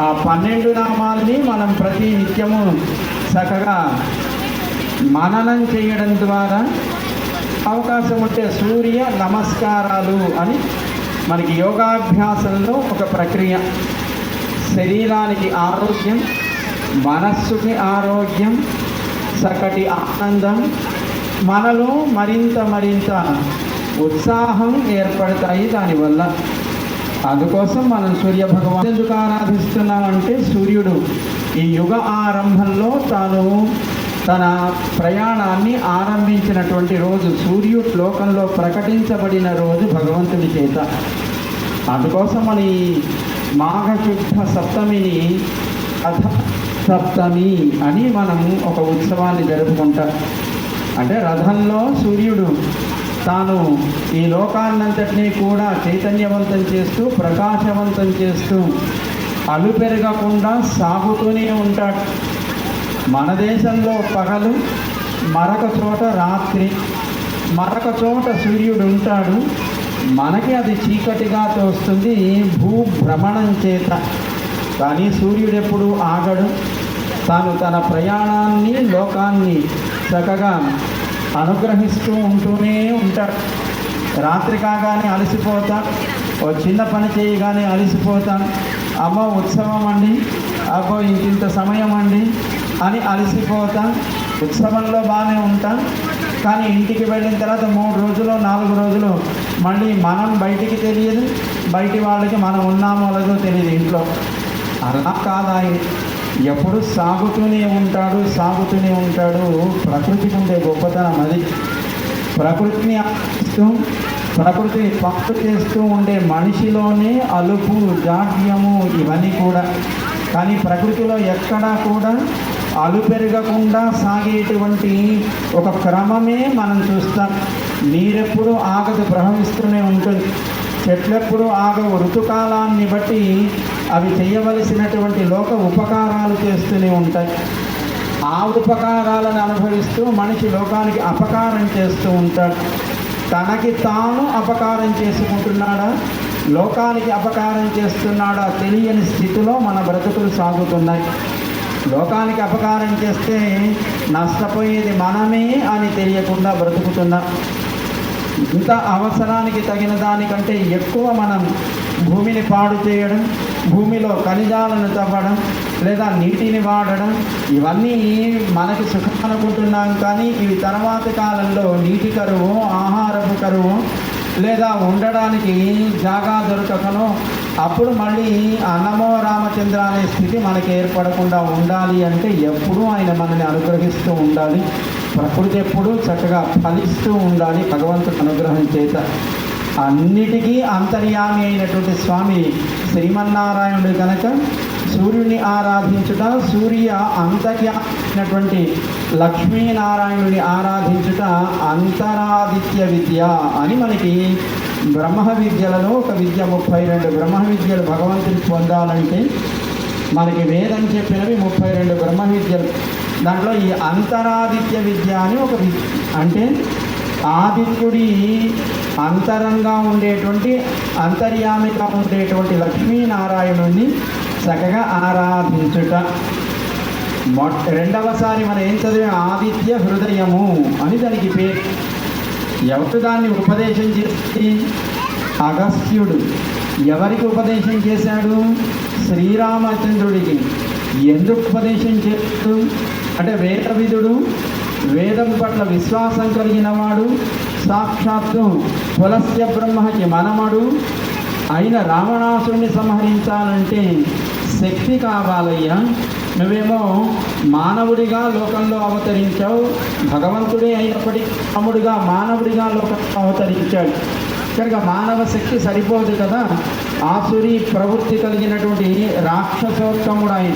ఆ పన్నెండు నామాల్ని మనం ప్రతి నిత్యము చక్కగా మననం చేయడం ద్వారా అవకాశం ఉంటే సూర్య నమస్కారాలు అని మనకి యోగాభ్యాసంలో ఒక ప్రక్రియ. శరీరానికి ఆరోగ్యం మనస్సుకి ఆరోగ్యం చక్కటి ఆనందం మనలో మరింత మరింత ఉత్సాహం ఏర్పడతాయి దానివల్ల. అందుకోసం మనం సూర్య భగవాన్ ఎందుకు ఆరాధిస్తున్నామంటే సూర్యుడు ఈ యుగ ఆరంభంలో తాను తన ప్రయాణాన్ని ఆరంభించినటువంటి రోజు సూర్యుడు లోకంలో ప్రకటించబడిన రోజు భగవంతుడి చేత. అందుకోసం మన ఈ మాఘశుద్ధ సప్తమిని అథ సప్తమి అని మనం ఒక ఉత్సవాన్ని జరుపుకుంటాం. అంటే రథంలో సూర్యుడు తాను ఈ లోకాన్నంతటినీ కూడా చైతన్యవంతం చేస్తూ ప్రకాశవంతం చేస్తూ అలు పెరగకుండా సాగుతూనే ఉంటాడు. మన దేశంలో పగలు మరొక చోట రాత్రి మరొక చోట సూర్యుడు ఉంటాడు. మనకి అది చీకటిగా తోస్తుంది భూభ్రమణం చేత. కానీ సూర్యుడు ఎప్పుడు ఆగడు. తాను తన ప్రయాణాన్ని లోకాన్ని చక్కగా అనుగ్రహిస్తూ ఉంటూనే ఉంటారు. రాత్రి కాగానే అలసిపోతాం. ఓ చిన్న పని చేయగానే అలసిపోతాం. అమ్మో ఉత్సవం అండి. అబ్బో ఇంకింత సమయం అండి అని అలసిపోతాం. ఉత్సవంలో బాగానే ఉంటాం. కానీ ఇంటికి వెళ్ళిన తర్వాత మూడు రోజులు నాలుగు రోజులు మళ్ళీ మనం బయటికి తెలియదు. బయటి వాళ్ళకి మనం ఉన్నామో లేదో తెలియదు ఇంట్లో. అలా కాదా ఎప్పుడు సాగుతూనే ఉంటాడు సాగుతూనే ఉంటాడు. ప్రకృతికి ఉండే గొప్పతనం అది. ప్రకృతిని ఆశిస్తూ ప్రకృతిని పక్కు చేస్తూ ఉండే మనిషిలోనే అలుపు జాడ్యము ఇవన్నీ కూడా. కానీ ప్రకృతిలో ఎక్కడా కూడా అలు పెరగకుండా సాగేటువంటి ఒక క్రమమే మనం చూస్తాం. నీరెప్పుడు ఆగదు ప్రవహిస్తూనే ఉంటుంది. చెట్లెప్పుడు ఆగవు. ఋతుకాలాన్ని బట్టి అవి చేయవలసినటువంటి లోక ఉపకారాలు చేస్తూనే ఉంటాయి. ఆ ఉపకారాలను అనుభవిస్తూ మనిషి లోకానికి అపకారం చేస్తూ ఉంటాడు. తనకి తాను అపకారం చేసుకుంటున్నాడా? లోకానికి అపకారం చేస్తున్నాడా? తెలియని స్థితిలో మన బ్రతుకులు సాగుతున్నాయి. లోకానికి అపకారం చేస్తే నష్టపోయేది మనమే అని తెలియకుండా బ్రతుకుతున్నాం. ఇంత అవసరానికి తగిన దానికంటే ఎక్కువ మనం భూమిని పాడు చేయడం భూమిలో ఖనిజాలను తవ్వడం లేదా నీటిని వాడడం ఇవన్నీ మనకి సుఖం అనుకుంటున్నాం కానీ ఇవి తర్వాత కాలంలో నీటి కరువు ఆహారపు కరువు లేదా ఉండడానికి జాగా దొరకకనో. అప్పుడు మళ్ళీ అన్నమో రామచంద్ర అనే స్థితి మనకి ఏర్పడకుండా ఉండాలి అంటే ఎప్పుడూ ఆయన మనల్ని అనుగ్రహిస్తూ ఉండాలి. ప్రకృతి ఎప్పుడూ చక్కగా ఫలిస్తూ ఉండాలి భగవంతుడు అనుగ్రహం చేత. అన్నిటికీ అంతర్యామి అయినటువంటి స్వామి శ్రీమన్నారాయణుడు కనుక సూర్యుడిని ఆరాధించుట సూర్య అంతర్యామైనటువంటి లక్ష్మీనారాయణుని ఆరాధించుట అంతరాదిత్య విద్య అని మనకి బ్రహ్మ విద్యలలో ఒక విద్య ముప్పై రెండు బ్రహ్మ విద్యలు భగవంతుని పొందాలంటే మనకి వేదం చెప్పినవి ముప్పై రెండు బ్రహ్మ విద్యలు. దాంట్లో ఈ అంతరాదిత్య విద్య అని ఒక విద్య అంటే ఆదిత్యుడి అంతరంగా ఉండేటువంటి అంతర్యామిగా ఉండేటువంటి లక్ష్మీనారాయణుని చక్కగా ఆరాధించుట. మొ రెండవసారి మనం ఏం చదివాం? ఆదిత్య హృదయము అని దానికి పేరు. ఎవరు దాన్ని ఉపదేశం చేసి? అగస్త్యుడు. ఎవరికి ఉపదేశం చేశాడు? శ్రీరామచంద్రుడికి. ఎందుకు ఉపదేశం చేస్తూ? అంటే వేదవిధుడు వేదం పట్ల విశ్వాసం కలిగిన వాడు సాక్షాత్తు పులస్య బ్రహ్మకి మనమడు. అయిన రావణాసుడిని సంహరించాలంటే శక్తి కావాలయ్యా. నువ్వేమో మానవుడిగా లోకంలో అవతరించావు. భగవంతుడే అయినప్పటికీ రాముడిగా మానవుడిగా లోకంలో అవతరించాడు. కనుక మానవ శక్తి సరిపోదు కదా. ఆసురి ప్రవృత్తి కలిగినటువంటి రాక్షసోత్తముడు ఆయన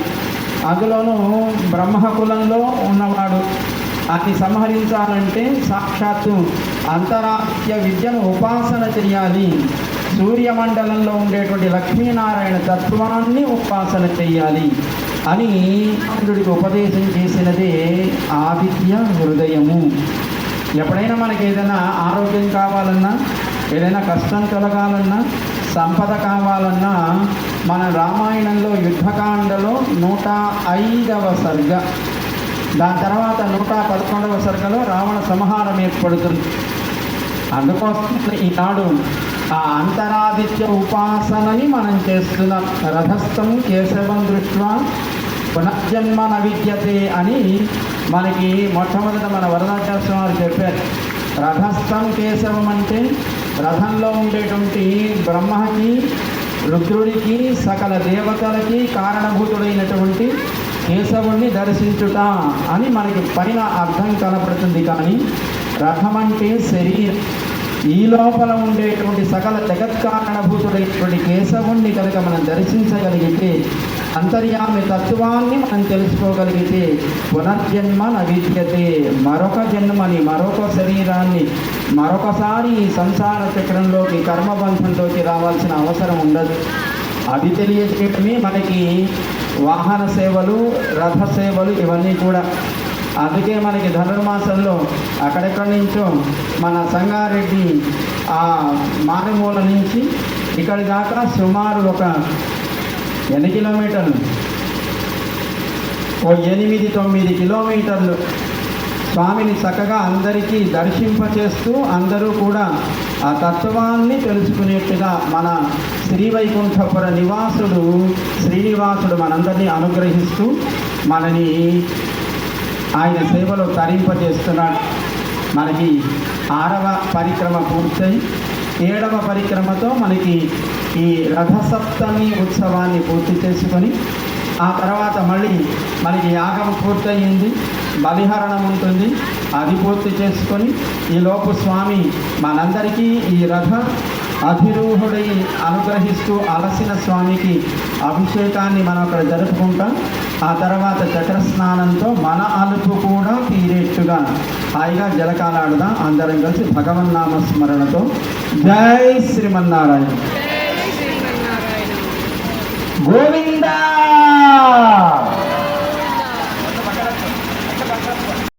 అందులోనూ బ్రహ్మ కులంలో ఉన్నవాడు అది సంహరించాలంటే సాక్షాత్తు అంతరాత్య విద్యను ఉపాసన చేయాలి సూర్యమండలంలో ఉండేటువంటి లక్ష్మీనారాయణ తత్వాన్ని ఉపాసన చేయాలి అని ఆంధ్రుడికి ఉపదేశం చేసినదే ఆదిత్య హృదయము. ఎప్పుడైనా మనకి ఏదైనా ఆరోగ్యం కావాలన్నా ఏదైనా కష్టం తొలగాలన్నా సంపద కావాలన్నా మన రామాయణంలో యుద్ధకాండలో నూట ఐదవ సర్గ దాని తర్వాత నూట పదకొండవ సర్గలో రావణ సంహారం ఏర్పడుతుంది. అందుకోసం ఈనాడు ఆ అంతరాదిత్య ఉపాసనని మనం చేస్తున్నాం. రథస్థం కేశవం దృష్ట్యా పునర్జన్మ నవిద్యతే అని మనకి మొట్టమొదట మన వరదాచార్య వారు చెప్పారు. రథస్థం కేశవం అంటే రథంలో ఉండేటువంటి బ్రహ్మకి రుద్రుడికి సకల దేవతలకి కారణభూతుడైనటువంటి కేశవుణ్ణి దర్శించుట అని మనకి పైన అర్థం కనపడుతుంది. కానీ రథం అంటే శరీరం. ఈ లోపల ఉండేటువంటి సకల జగత్కారణభూతుడైనటువంటి కేశవుణ్ణి కనుక మనం దర్శించగలిగితే అంతర్యామి తత్వాన్ని మనం తెలుసుకోగలిగితే పునర్జన్మ నవిద్యతే మరొక జన్మని మరొక శరీరాన్ని మరొకసారి ఈ సంసార చక్రంలోకి కర్మబంధంలోకి రావాల్సిన అవసరం ఉండదు. అది తెలియజేయటమే మనకి వాహన సేవలు రథ సేవలు ఇవన్నీ కూడా. అందుకే మనకి ధనుర్మాసంలో అక్కడెక్కడి నుంచో మన సంగారెడ్డి ఆ మారుమూల నుంచి ఇక్కడి దాకా సుమారు ఒక ఎన్ని కిలోమీటర్లు? ఓ ఎనిమిది తొమ్మిది కిలోమీటర్లు. స్వామిని చక్కగా అందరికీ దర్శింపచేస్తూ అందరూ కూడా ఆ తత్వాన్ని తెలుసుకునేట్టుగా మన శ్రీవైకుంఠపుర నివాసుడు శ్రీనివాసుడు మనందరినీ అనుగ్రహిస్తూ మనని ఆయన సేవలో తరింపజేస్తున్నాడు. మనకి ఆరవ పరిక్రమ పూర్తయి ఏడవ పరిక్రమతో మనకి ఈ రథసప్తమి ఉత్సవాన్ని పూర్తి చేసుకొని ఆ తర్వాత మళ్ళీ మనకి యాగం పూర్తయింది బలిహరణం ఉంటుంది. అది పూర్తి చేసుకొని ఈ లోపు స్వామి మనందరికీ ఈ రథ అధిరూహుడై అనుగ్రహిస్తూ అలసిన స్వామికి అభిషేకాన్ని మనం అక్కడ జరుపుకుంటాం. ఆ తర్వాత చక్ర స్నానంతో మన అలుపు కూడా తీరేట్టుగా హాయిగా జలకాలాడుదాం. అందరం కలిసి భగవన్నామ స్మరణతో జై శ్రీమన్నారాయణ. 고민이다.